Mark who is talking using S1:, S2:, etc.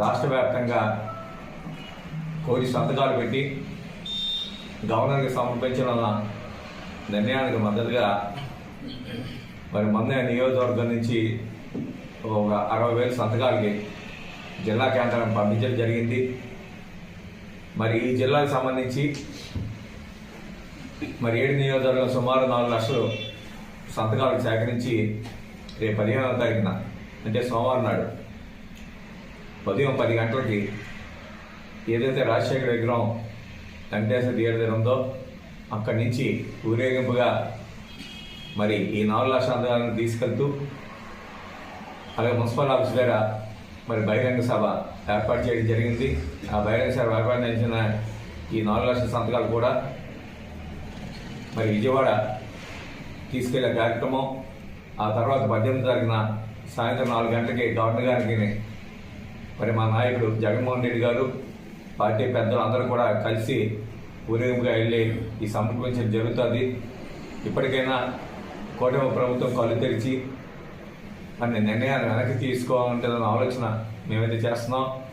S1: రాష్ట్ర వ్యాప్తంగా కోరి సంతకాలు పెట్టి గవర్నర్కి సమర్పించిన నిర్ణయానికి మద్దతుగా మరి మొన్న నియోజకవర్గం నుంచి ఒక అరవై వేల సంతకాలకి జిల్లా కేంద్రం పంపించడం జరిగింది. మరి ఈ జిల్లాకు సంబంధించి మరి ఏడు నియోజకవర్గం సుమారు నాలుగు లక్షలు సంతకాలు సేకరించి రేపు పదిహేనవ తారీఖున అంటే సోమవారం నాడు ఉదయం పది గంటలకి ఏదైతే రాజశేఖర విగ్రహం వెంకటేశ్వర థియేటర్ దగ్గర ఉందో అక్కడి నుంచి ఊరేగింపుగా మరి ఈ నాలుగు లక్షల సంతకాలను తీసుకెళ్తూ అలాగే మున్సిపల్ ఆఫీస్ దగ్గర మరి బహిరంగ సభ ఏర్పాటు చేయడం జరిగింది. ఆ బహిరంగ సభ ఏర్పాటు చేసిన ఈ నాలుగు లక్షల సంతకాలు కూడా మరి విజయవాడ తీసుకెళ్ళే కార్యక్రమం. ఆ తర్వాత పద్దెనిమిది తారీఖున సాయంత్రం నాలుగు గంటలకి గవర్నర్ గారికి మరి మా నాయకుడు జగన్మోహన్ రెడ్డి గారు పార్టీ పెద్దలు అందరూ కూడా కలిసి ఊరేగింపుగా వెళ్ళి ఈ సమర్పించడం జరుగుతుంది. ఇప్పటికైనా కూటమి ప్రభుత్వం కళ్ళు తెరిచి మన నిర్ణయాన్ని వెనక్కి తీసుకోవాలంటే ఆలోచన మేమైతే చేస్తున్నాం.